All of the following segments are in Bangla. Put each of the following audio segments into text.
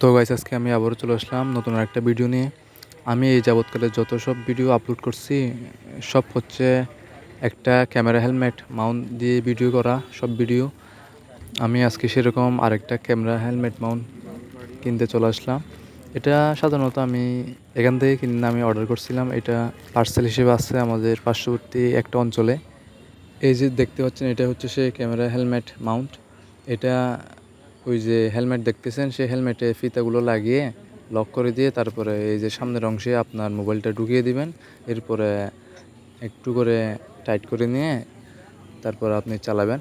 তো গাইস আজকে আমি আবারও চলে আসলাম নতুন একটা ভিডিও নিয়ে। আমি এই যাবৎকালে যত সব ভিডিও আপলোড করছি, সব হচ্ছে একটা ক্যামেরা হেলমেট মাউন্ট দিয়ে ভিডিও করা সব ভিডিও আমি আজকে সেরকম আরেকটা ক্যামেরা হেলমেট মাউন্ট কিনতে চলে আসলাম। এটা সাধারণত আমি এখান থেকে কিনে আমি অর্ডার করছিলাম। এটা পার্সেল হিসেবে আছে আমাদের পার্শ্ববর্তী একটা অঞ্চলে। এই যে দেখতে পাচ্ছেন, এটা হচ্ছে সে ক্যামেরা হেলমেট মাউন্ট এটা ওই যে হেলমেট দেখতেছেন, সেই হেলমেটে ফিতাগুলো লাগিয়ে লক করে দিয়ে তারপরে এই যে সামনের অংশে আপনার মোবাইলটা ঢুকিয়ে দিবেন। এরপরে একটু করে টাইট করে নিয়ে তারপর আপনি চালাবেন।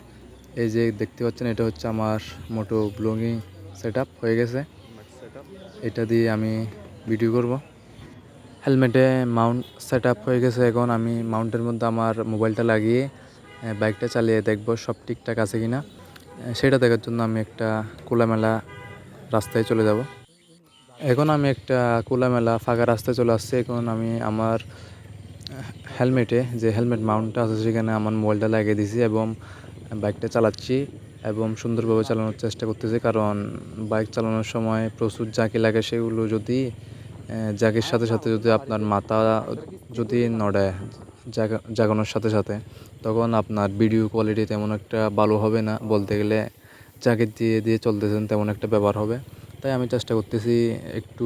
এই যে দেখতে পাচ্ছেন, এটা হচ্ছে আমার মোটো ব্লগিং সেট হয়ে গেছে। এটা দিয়ে আমি ভিডিও করব। হেলমেটে মাউন্ট সেট হয়ে গেছে এখন। আমি মাউন্টের মধ্যে আমার মোবাইলটা লাগিয়ে বাইকটা চালিয়ে দেখব সব ঠিকঠাক আছে কি না সেটা দেখার জন্য আমি একটা খোলামেলা রাস্তায় চলে যাব। এখন আমি একটা খোলামেলা ফাঁকা রাস্তায় চলে আসছি। এখন আমি আমার হেলমেটে, যে হেলমেট মাউন্টটা আছে, সেখানে আমার মোবাইলটা লাগিয়ে দিয়েছি এবং বাইকটা চালাচ্ছি এবং সুন্দরভাবে চালানোর চেষ্টা করতেছি। কারণ বাইক চালানোর সময় প্রচুর জাকি লাগে, সেগুলো যদি জাকির সাথে সাথে যদি আপনার মাথা যদি নড়ে জাগা, জাগানোর সাথে সাথে, তখন আপনার ভিডিও কোয়ালিটি তেমন একটা ভালো হবে না। বলতে গেলে জ্যাকেট দিয়ে দিয়ে চলতেছেন তেমন একটা ব্যবহার হবে। তাই আমি চেষ্টা করতেছি একটু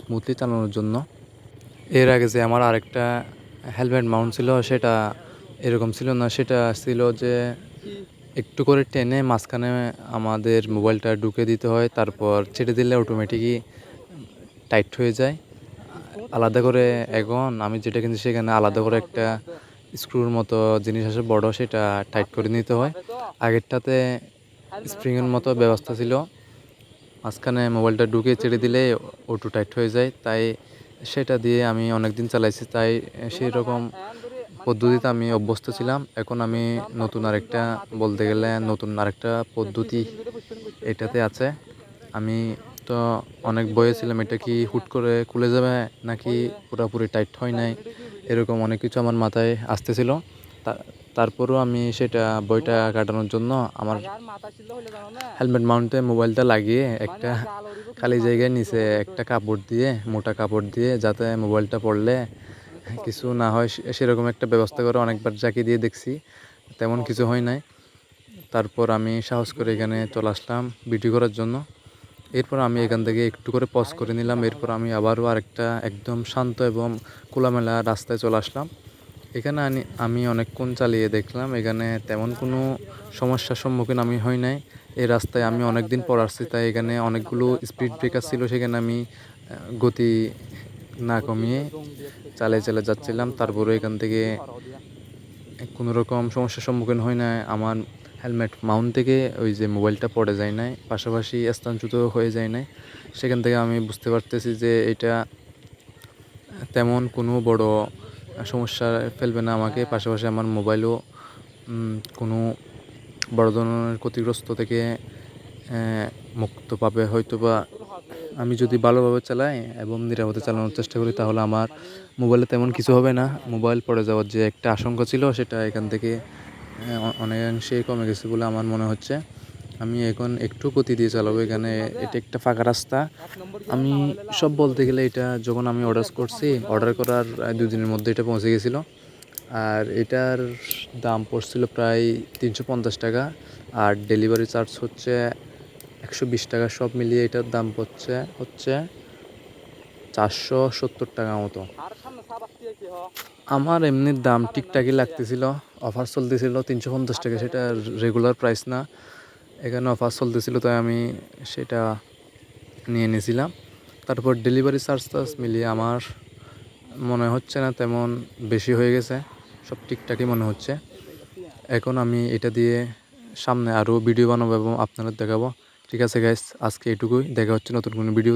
স্মুথলি চালানোর জন্য। এর আগে যে আমার আরেকটা হেলমেট মাউন্ট ছিল, সেটা এরকম ছিল না। সেটা ছিল যে একটু করে টেনে মাঝখানে আমাদের মোবাইলটা ঢুকে দিতে হয়, তারপর ছেড়ে দিলে অটোমেটিকই টাইট হয়ে যায়। আলাদা করে এখন আমি যেটা কিনছি সেখানে আলাদা করে একটা স্ক্রুর মতো জিনিস আছে, বড়, সেটা টাইট করে নিতে হয়। আগেরটাতে স্প্রিংয়ের মতো ব্যবস্থা ছিল। মাঝখানে মোবাইলটা ঢুকে ছেড়ে দিলে ওটু টাইট হয়ে যায়। তাই সেটা দিয়ে আমি অনেক দিন চালাইছি, তাই সেই রকম পদ্ধতিতে আমি অভ্যস্ত ছিলাম। এখন আমি নতুন আরেকটা, বলতে গেলে নতুন আরেকটা পদ্ধতি এটাতে আছে। আমি তো অনেক বয়ে ছিলাম, এটা কি হুট করে খুলে যাবে নাকি পুরোপুরি টাইট হয় নাই? এরকম অনেক কিছু আমার মাথায় আসতেছিল। তারপরেও আমি সেটা বইটা কাটানোর জন্য আমার হেলমেট মাউন্টে মোবাইলটা লাগিয়ে একটা খালি জায়গায় নিচে একটা কাপড় দিয়ে, মোটা কাপড় দিয়ে যাতে মোবাইলটা পড়লে কিছু না হয় সেরকম একটা ব্যবস্থা করে অনেকবার জাকি দিয়ে দেখছি, তেমন কিছু হয় নাই। তারপর আমি সাহস করে এখানে চলে আসলাম ভিডিও করার জন্য। এরপর আমি এখান থেকে একটু করে পজ করে নিলাম। এরপর আমি আবারও আরেকটা একদম শান্ত এবং খোলামেলা রাস্তায় চলে আসলাম। এখানে আমি অনেকক্ষণ চালিয়ে দেখলাম। এখানে তেমন কোনো সমস্যার সম্মুখীন আমি হই নাই। এই রাস্তায় আমি অনেক দিন পর আসছি, তাই এখানে অনেকগুলো স্পিড ব্রেকার ছিল। সেখানে আমি গতি না কমিয়ে চালিয়ে চালিয়ে যাচ্ছিলাম। তারপরে এখান থেকে কোনো রকম সমস্যার সম্মুখীন হয় না আমার হেলমেট মাউন্ট থেকে ওই যে মোবাইলটা পড়ে যায় নাই, পাশাপাশি স্থানচ্যুত হয়ে যায় নাই। সেখান থেকে আমি বুঝতে পারতেছি যে এটা তেমন কোনো বড় সমস্যা ফেলবে না আমাকে। পাশাপাশি আমার মোবাইলও কোনো বড় ধরনের ক্ষতিগ্রস্ত থেকে মুক্ত পাবে হয়তো বা আমি যদি ভালোভাবে চালাই এবং নিরাপদে চালানোর চেষ্টা করি, তাহলে আমার মোবাইলে তেমন কিছু হবে না। মোবাইল পড়ে যাওয়ার যে একটা আশঙ্কা ছিল, সেটা এখান থেকে অনেকাংশেই কমে গেছে বলে আমার মনে হচ্ছে। আমি এখন একটু গতি দিয়ে চালাবো এখানে, এটা একটা ফাঁকা রাস্তা। আমি সব বলতে গেলে এটা যখন আমি অর্ডার করছি অর্ডার করার দুদিনের মধ্যে এটা পৌঁছে গেছিল। আর এটার দাম পড়ছিল প্রায় তিনশো পঞ্চাশ টাকা, আর ডেলিভারি চার্জ হচ্ছে একশো বিশ টাকা। সব মিলিয়ে এটার দাম পড়ছে, হচ্ছে চারশো সত্তর টাকা মতো। আমার এমনি দাম ঠিকঠাকই লাগতেছিল। অফার চলতেছিল তিনশো পঞ্চাশ টাকা, সেটা রেগুলার প্রাইস না। এখানে অফার চলতেছিল, তাই আমি সেটা নিয়ে নিয়েছিলাম। তারপর ডেলিভারি চার্জ টার্জ মিলিয়ে আমার মনে হচ্ছে না তেমন বেশি হয়ে গেছে, সব ঠিকঠাকই মনে হচ্ছে। এখন আমি এটা দিয়ে সামনে আরও ভিডিও বানাবো এবং আপনাদের দেখাবো। ঠিক আছে গাইস আজকে এটুকুই, দেখা হচ্ছে নতুন কোনো ভিডিও